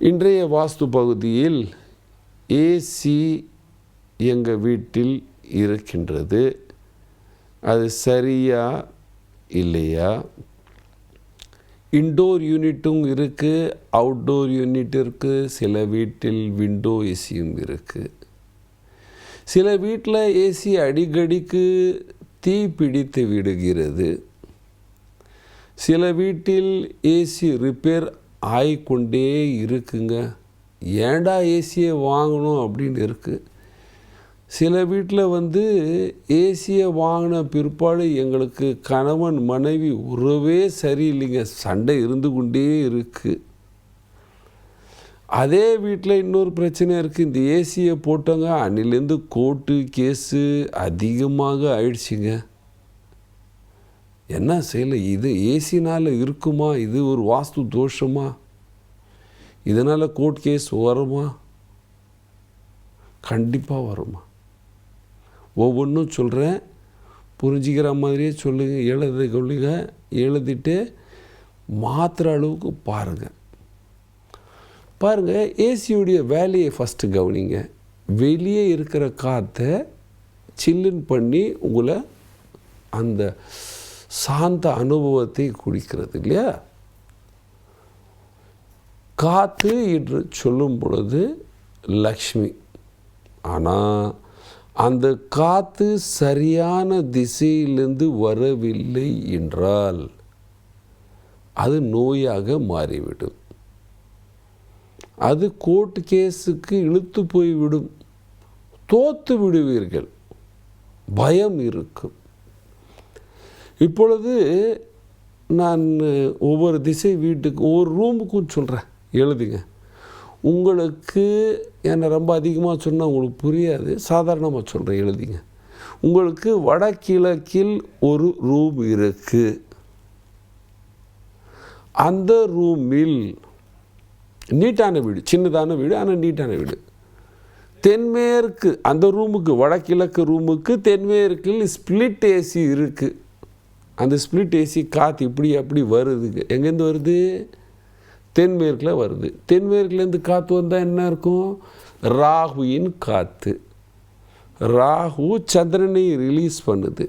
இன்றைய வாஸ்து பகுதியில் ஏசி எங்கள் வீட்டில் இருக்கின்றது. அது சரியா இல்லையா? இன்டோர் யூனிட்டும் இருக்குது அவுட்டோர் யூனிட் இருக்குது சில வீட்டில் விண்டோ ஏசியும் இருக்குது சில வீட்டில் ஏசி அடிக்கடிக்கு தீ பிடித்து விடுகிறது. சில வீட்டில் ஏசி ரிப்பேர் ஆகிக்கொண்டே இருக்குங்க. ஏன்டா ஏசியை வாங்கணும் அப்படின்னு இருக்குது சில வீட்டில் வந்து ஏசியை வாங்கின பிற்பாடு எங்களுக்கு கணவன் மனைவி உறவே சரியில்லைங்க. சண்டை இருந்து கொண்டே இருக்குது அதே வீட்டில் இன்னொரு பிரச்சனை இருக்குது இந்த ஏசியை போட்டோங்க அன்னிலேருந்து கோர்ட்டு கேஸு அதிகமாக ஆயிடுச்சுங்க. என்ன செய்யலை இது ஏசினால் இருக்குமா? இது ஒரு வாஸ்து தோஷமா? இதனால் கோர்ட் கேஸ் வருமா? கண்டிப்பாக வருமா? ஒவ்வொன்றும் சொல்கிறேன் புரிஞ்சிக்கிற மாதிரியே சொல்லுங்கள் எழுத கொள்ளுங்க எழுதிட்டு மாத்திர அளவுக்கு பாருங்கள் பாருங்கள் ஏசியுடைய வேலையை ஃபஸ்ட்டு கவனிங்க. வெளியே இருக்கிற காற்றை சில்லுன்னு பண்ணி உங்களை அந்த சாந்த அனுபவத்தை குடிக்கிறது இல்லையா? காற்று என்று சொல்லும் பொழுது லக்ஷ்மி. ஆனால் அந்த காற்று சரியான திசையிலிருந்து வரவில்லை என்றால் அது நோயாக மாறிவிடும். அது கோர்ட் கேஸுக்கு இழுத்து போய்விடும். தோத்து விடுவீர்கள். பயம் இருக்கும். இப்பொழுது நான் ஒவ்வொரு திசை வீட்டுக்கு ஒவ்வொரு ரூமுக்கும் சொல்கிறேன் எழுதுங்க. உங்களுக்கு என்னை ரொம்ப அதிகமாக சொன்னால் உங்களுக்கு புரியாது. சாதாரணமாக சொல்கிறேன் எழுதிங்க. உங்களுக்கு வடகிழக்கில் ஒரு ரூம் இருக்குது அந்த ரூமில் நீட்டான வீடு சின்னதான வீடு ஆனால் நீட்டான வீடு. தென்மேற்கு அந்த ரூமுக்கு வடகிழக்கு ரூமுக்கு தென்மேற்கில் ஸ்பிளிட் ஏசி இருக்குது அந்த ஸ்பிளிட் ஏசி காற்று இப்படி அப்படி வருதுங்க எங்கேருந்து வருது? தென்மேற்கில் வருது. தென்மேற்குலேருந்து காற்று வந்தால் என்ன இருக்கும்? ராகுயின் காற்று ராகு சந்திரனை ரிலீஸ் பண்ணுது.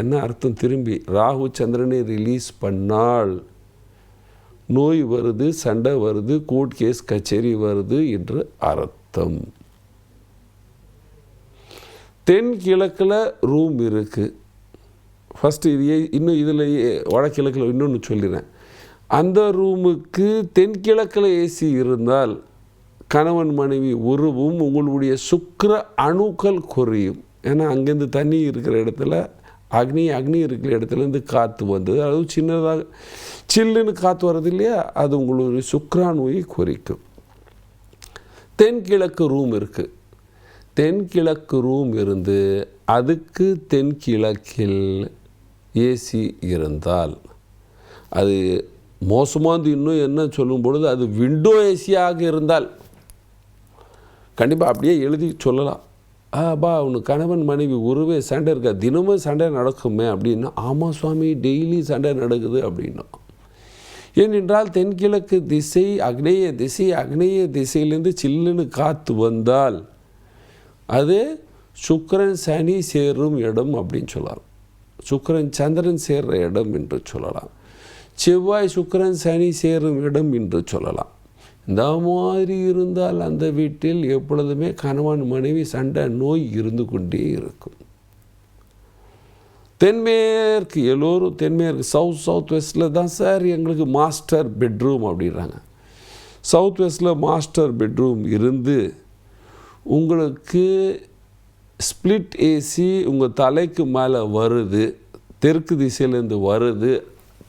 என்ன அர்த்தம் திரும்பி? ராகு சந்திரனை ரிலீஸ் பண்ணால் நோய் வருது சண்டை வருது கோர்ட் கேஸ் கச்சேரி வருது என்று அர்த்தம். தென்கிழக்கில் ரூம் இருக்குது ஃபஸ்ட்டு இது இன்னும் இதில் வடகிழக்கில் இன்னொன்று சொல்லிடுறேன் அந்த ரூமுக்கு தென்கிழக்கில் ஏசி இருந்தால் கணவன் மனைவி உருவும் உங்களுடைய சுக்கிர அணுக்கள் குறையும். ஏன்னா அங்கேருந்து தண்ணி இருக்கிற இடத்துல அக்னி அக்னி இருக்கிற இடத்துலேருந்து காற்று வந்தது. அதுவும் சின்னதாக சில்லுன்னு காற்று வர்றது இல்லையா? அது உங்களுடைய சுக்ராணுவை குறைக்கும். தென்கிழக்கு ரூம் இருக்குது தென்கிழக்கு ரூம் இருந்து அதுக்கு தென்கிழக்கில் ஏசி இருந்தால் அது மோசமானது இன்னும் என்ன சொல்லும் பொழுது அது விண்டோ ஏசியாக இருந்தால் கண்டிப்பாக அப்படியே எழுதி சொல்லலாம். ஆ பா உனக்கு கணவன் மனைவி உருவே சண்டை இருக்கா? தினமும் சண்டை நடக்குமே அப்படின்னா ஆமாம் சுவாமி டெய்லி சண்டை நடக்குது அப்படின்னா. ஏனென்றால் தென்கிழக்கு திசை அக்னேய திசை அக்னேய திசையிலேருந்து சில்லுன்னு காற்று வந்தால் அது சுக்கரன் சனி சேரும் இடம் அப்படின்னு சொல்லலாம் சுக்கரன் சந்திரன் சேர்ற இடம் என்று சொல்லலாம். செவ்வாய் சுக்கரன் சனி சேரும் இடம் என்று சொல்லலாம். இந்த மாதிரி இருந்தால் அந்த வீட்டில் எப்பொழுதுமே கணவன் மனைவி சண்டை நோய் இருந்து கொண்டே இருக்கும். தென்மேற்கு எல்லோரும் தென்மேற்கு சவுத் சவுத் வெஸ்ட்டில் தான் சார் எங்களுக்கு மாஸ்டர் பெட்ரூம் அப்படின்றாங்க. சவுத் வெஸ்ட்டில் மாஸ்டர் பெட்ரூம் இருந்து உங்களுக்கு ஸ்ப்ளிட் ஏசி உங்கள் தலைக்கு மேலே வருது தெற்கு திசையிலேருந்து வருது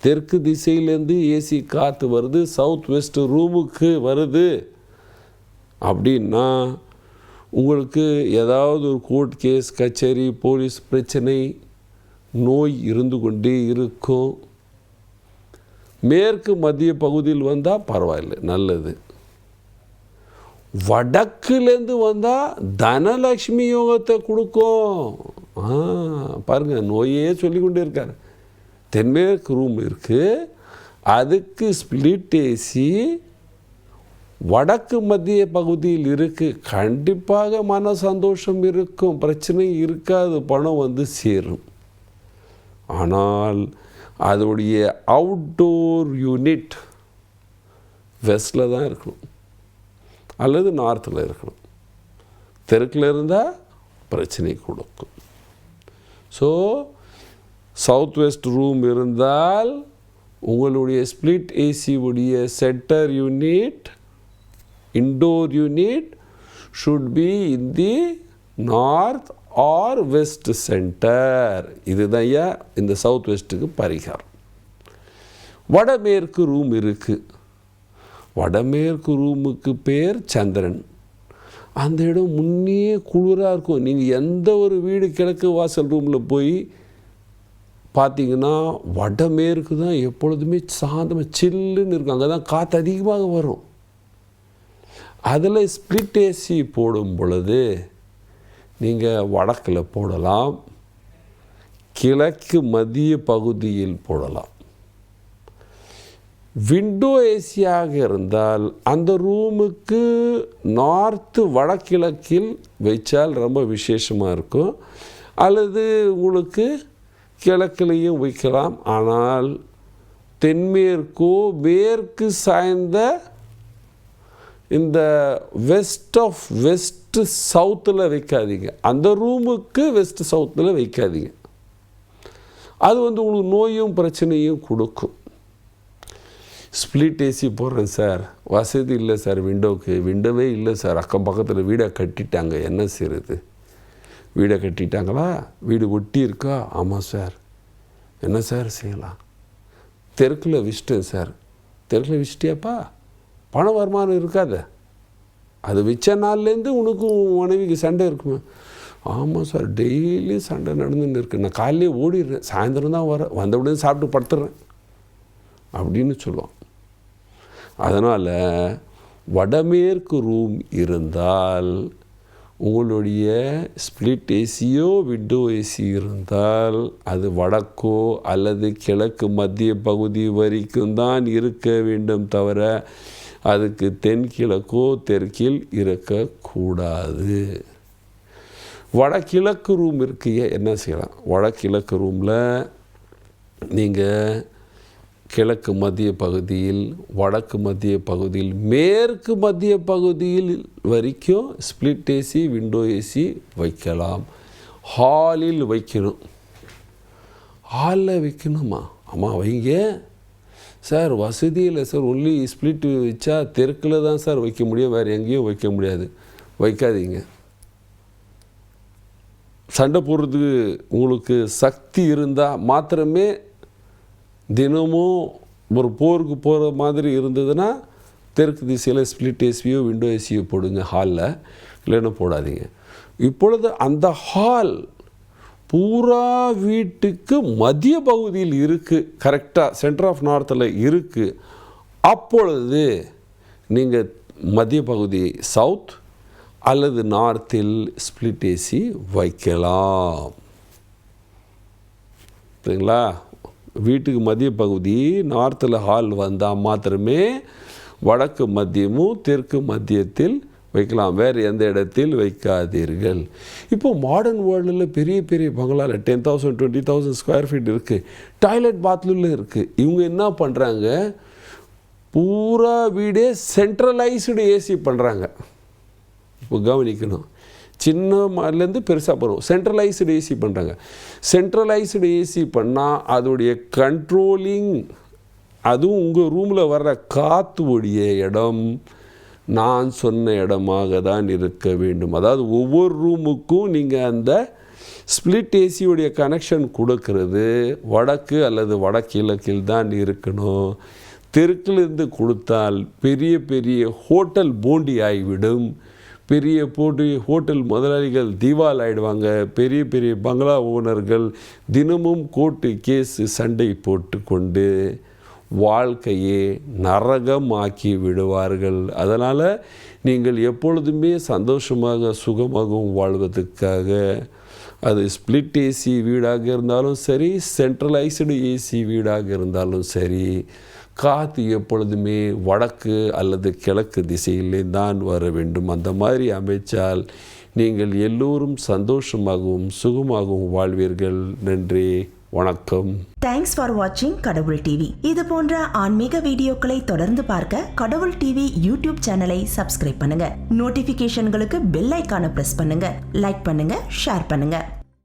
தெற்கு திசையிலேருந்து ஏசி காற்று வருது சவுத் வெஸ்ட் ரூமுக்கு வருது. அப்படின்னா உங்களுக்கு ஏதாவது ஒரு கோர்ட் கேஸ் கச்சேரி போலீஸ் பிரச்சனை நோய் இருந்து கொண்டே இருக்கும். மேற்கு மத்திய பகுதியில் வந்தால் பரவாயில்லை நல்லது. வடக்குலேருந்து வந்தால் தனலக்ஷ்மி யோகத்தை கொடுக்கும். ஆ பாருங்க நோயே சொல்லி கொண்டு இருக்கார் தென்மேற்கு ரூம் இருக்குது அதுக்கு ஸ்பிளிட் ஏசி வடக்கு மத்திய பகுதியில் இருக்குது கண்டிப்பாக மன சந்தோஷம் இருக்கும். பிரச்சனை இருக்காது. பணம் வந்து சேரும். ஆனால் அதோடைய அவுட்டோர் யூனிட் வெஸ்டில் தான் இருக்கணும். அல்லது நார்த்தில் இருக்கணும். தெற்கில் இருந்தால் பிரச்சனை கொடுக்கும். ஸோ சவுத் வெஸ்ட் ரூம் இருந்தால் உங்களுடைய ஸ்பிளிட் ஏசி உடைய centre unit indoor unit should be in the north or west centre இதுதான் ஐயா இந்த சவுத் வெஸ்ட்டுக்கு பரிகாரம். வடமேற்கு ரூம் இருக்குது வடமேற்கு ரூமுக்கு பேர் சந்திரன். அந்த இடம் முன்னே குளிராக இருக்கும். நீங்கள் எந்த ஒரு வீடு கிழக்கு வாசல் ரூமில் போய் பார்த்தீங்கன்னா வடமேற்கு தான் எப்பொழுதுமே சாந்தமாக சில்லுன்னு இருக்கும். அங்கே தான் காற்று அதிகமாக வரும். அதில் ஸ்ப்ளிட் ஏசி போடும் பொழுது நீங்கள் வடக்கில் போடலாம் கிழக்கு மதிய பகுதியில் போடலாம். விண்டோ ஏசியாக இருந்தால் அந்த ரூமுக்கு நார்த்து வடகிழக்கில் வைச்சால் ரொம்ப விசேஷமாக இருக்கும். அல்லது உங்களுக்கு கிழக்குலேயும் வைக்கலாம். ஆனால் தென்மேற்கோ மேற்கு சாய்ந்த இந்த வெஸ்ட் ஆஃப் வெஸ்ட் சவுத்தில் வைக்காதீங்க. அந்த ரூமுக்கு வெஸ்ட் சவுத்தில் வைக்காதீங்க. அது வந்து உங்களுக்கு நோயும் பிரச்சனையும் கொடுக்கும். ஸ்ப்ளிட் ஏசி போடுறேன் சார் வசதி இல்லை சார் விண்டோவுக்கு விண்டோவே இல்லை சார் அக்கம் பக்கத்தில் வீடை கட்டிட்டாங்க. என்ன செய்கிறது வீடை கட்டிட்டாங்களா? வீடு ஒட்டி இருக்கா? ஆமாம் சார் என்ன சார் செய்யலாம்? தெருக்கில் விசிட்டேன் சார் தெருக்கில் விசிட்டியாப்பா பண வருமானம் இருக்காத. அது வச்ச நாள்லேருந்து உனக்கும் மனைவிக்கு சண்டை இருக்குமே. ஆமாம் சார் டெய்லி சண்டை நடந்துன்னு இருக்கு. நான் காலையிலே ஓடிடுறேன். சாயந்தரம் தான் வரேன் வந்த உடனே சாப்பிட்டு படுத்துடுறேன் அப்படின்னு சொல்லுவான். அதனால் வடமேற்கு ரூம் இருந்தால் உங்களுடைய ஸ்பிளிட் ஏசியோ விண்டோ ஏசி இருந்தால் அது வடக்கோ அல்லது கிழக்கு மத்திய பகுதி வரைக்கும் தான் இருக்க வேண்டும் தவிர அதுக்கு தென்கிழக்கோ தெற்கில் இருக்கக்கூடாது. வடகிழக்கு ரூம் இருக்கையே என்ன செய்யலாம்? வடகிழக்கு ரூமில் நீங்கள் கிழக்கு மத்திய பகுதியில் வடக்கு மத்திய பகுதியில் மேற்கு மத்திய பகுதியில் வரைக்கும் ஸ்பிளிட் ஏசி விண்டோ ஏசி வைக்கலாம். ஹாலில் வைக்கணும். ஹாலில் வைக்கணுமா? ஆமாம் வைங்க. சார் வசதி இல்லை சார். ஒன்லி ஸ்பிளிட் வச்சா தெற்கில் தான் சார் வைக்க முடியும். வேறு எங்கேயும் வைக்க முடியாது. வைக்காதீங்க. சண்டை போடுறதுக்கு உங்களுக்கு சக்தி இருந்தால் மாத்திரமே தினமும் ஒரு போருக்கு போகிற மாதிரி இருந்ததுன்னா தெற்கு திசையில் ஸ்பிளிட் ஏசியோ விண்டோ ஏசியோ போடுங்க ஹாலில் இல்லைன்னா போடாதீங்க. இப்பொழுது அந்த ஹால் பூரா வீட்டுக்கு மத்திய பகுதியில் இருக்குது கரெக்டாக சென்டர் ஆஃப் நார்த்தில் இருக்குது அப்பொழுது நீங்கள் மத்திய பகுதி சவுத் அல்லது நார்த்தில் ஸ்பிளிட் ஏசி வைக்கலாம். சரிங்களா வீட்டுக்கு மதிய பகுதி நார்த்தில் ஹால் வந்தால் மாத்திரமே வடக்கு மத்தியமும் தெற்கு மத்தியத்தில் வைக்கலாம். வேறு எந்த இடத்தில் வைக்காதீர்கள். இப்போ மாடர்ன் வேர்ல்டில் பெரிய பெரிய பங்களாவில் ten thousand twenty thousand square feet இருக்குது டாய்லெட் பாத்ரூமில் இருக்குது இவங்க என்ன பண்ணுறாங்க பூரா வீடே சென்ட்ரலைஸ்டு ஏசி பண்ணுறாங்க இப்போ கவனிக்கணும். சின்னலேருந்து பெருசாக போகிறோம் சென்ட்ரலைஸ்டு ஏசி பண்ணுறாங்க சென்ட்ரலைஸ்டு ஏசி பண்ணால் அதோடைய கண்ட்ரோலிங் அதுவும் உங்கள் ரூமில் வர்ற காற்று ஒடிய இடம் நான் சொன்ன இடமாக தான் இருக்க வேண்டும். அதாவது ஒவ்வொரு ரூமுக்கும் நீங்கள் அந்த ஸ்பிளிட் ஏசியுடைய கனெக்ஷன் கொடுக்கறது வடக்கு அல்லது வடகிழக்கில் தான் இருக்கணும். தெற்கிலிருந்து கொடுத்தால் பெரிய பெரிய ஹோட்டல் போண்டி ஆகிவிடும். பெரிய போட்டு ஹோட்டல் முதலாளிகள் திவால் ஆயிடுவாங்க பெரிய பெரிய பங்களா ஓனர்கள் தினமும் கோர்ட்டு கேஸு சண்டை போட்டு கொண்டு வாழ்க்கையே நரகமாக்கி விடுவார்கள். அதனால் நீங்கள் எப்பொழுதுமே சந்தோஷமாக சுகமாகவும் வாழ்வதற்காக அது ஸ்பிளிட் ஏசி வீடாக இருந்தாலும் சரி சென்ட்ரலைஸ்டு ஏசி வீடாக இருந்தாலும் சரி காற்று எப்பொழுதுமே வடக்கு அல்லது கிழக்கு திசையிலே தான் வர வேண்டும். அந்த மாதிரி அமைச்சால் நீங்கள் எல்லோரும் சந்தோஷமாகவும் சுகமாகவும் வாழ்வீர்கள். நன்றி வணக்கம். தேங்க்ஸ் ஃபார் வாட்சிங் கடவுள் டிவி இது போன்ற ஆன்மீக வீடியோக்களை தொடர்ந்து பார்க்க கடவுள் டிவி யூடியூப் சேனலை சப்ஸ்கிரைப் பண்ணுங்க. நோட்டிபிகேஷன்களுக்கு பெல் ஐக்கான பிரஸ் பண்ணுங்க. லைக் பண்ணுங்க ஷேர் பண்ணுங்க.